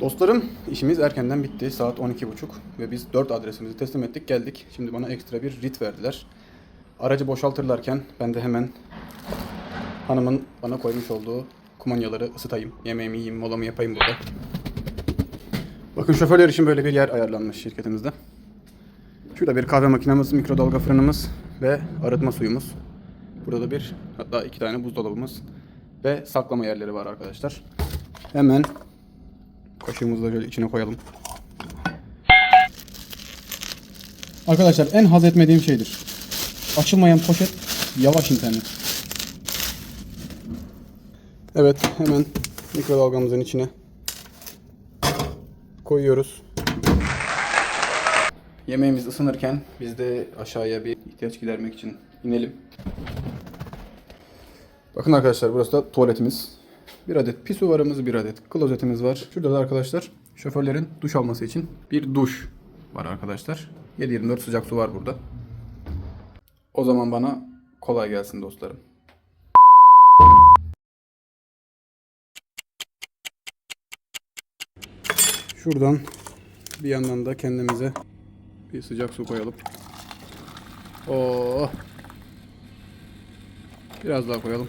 Dostlarım işimiz erkenden bitti. Saat 12.30 ve biz 4 adresimizi teslim ettik geldik. Şimdi bana ekstra bir rit verdiler. Aracı boşaltırlarken ben de hemen hanımın bana koymuş olduğu kumanyaları ısıtayım. Yemeğimi yiyeyim, molamı yapayım burada. Bakın şoförler için böyle bir yer ayarlanmış şirketimizde. Şurada bir kahve makinemiz, mikrodalga fırınımız ve arıtma suyumuz. Burada da bir hatta iki tane buzdolabımız ve saklama yerleri var arkadaşlar. Hemen kaşığımızı da şöyle içine koyalım. Arkadaşlar en haz etmediğim şeydir. Açılmayan poşet, yavaş internet. Evet, hemen mikrodalgamızın içine koyuyoruz. Yemeğimiz ısınırken biz de aşağıya bir ihtiyaç gidermek için inelim. Bakın arkadaşlar burası da tuvaletimiz. Bir adet pisuvarımız, bir adet klozetimiz var. Şurada da arkadaşlar şoförlerin duş alması için bir duş var arkadaşlar. 7-24 sıcak su var burada. O zaman bana kolay gelsin dostlarım. Şuradan bir yandan da kendimize bir sıcak su koyalım. Oo. Biraz daha koyalım.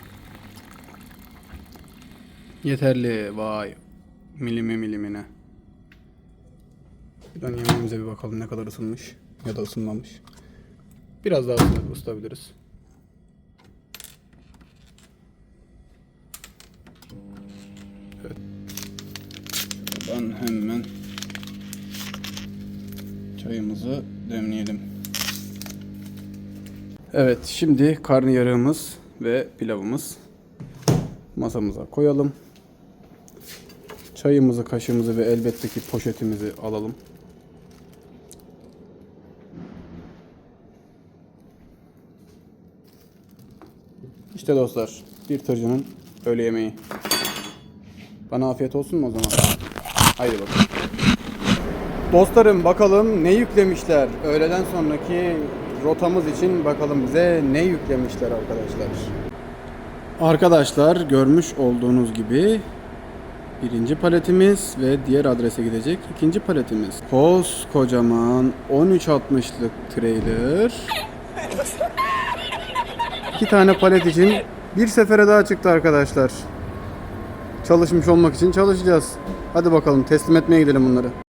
Yeterli. Vay. Milime milimine. Buradan yemeğimize bir bakalım ne kadar ısınmış ya da ısınmamış. Biraz daha ısıt- ısıtabiliriz. Evet. Buradan hemen çayımızı demleyelim. Evet, şimdi karnıyarığımız ve pilavımız masamıza koyalım. Çayımızı, kaşığımızı ve elbette ki poşetimizi alalım. İşte dostlar, bir tırcının öğle yemeği. Bana afiyet olsun mu o zaman? Haydi bakalım. Dostlarım bakalım ne yüklemişler. Öğleden sonraki rotamız için bakalım bize ne yüklemişler arkadaşlar. Arkadaşlar görmüş olduğunuz gibi birinci paletimiz ve diğer adrese gidecek ikinci paletimiz. Koskocaman 13.60'lık trailer. İki tane palet için bir sefere daha çıktı arkadaşlar. Çalışmış olmak için çalışacağız. Hadi bakalım teslim etmeye gidelim bunları.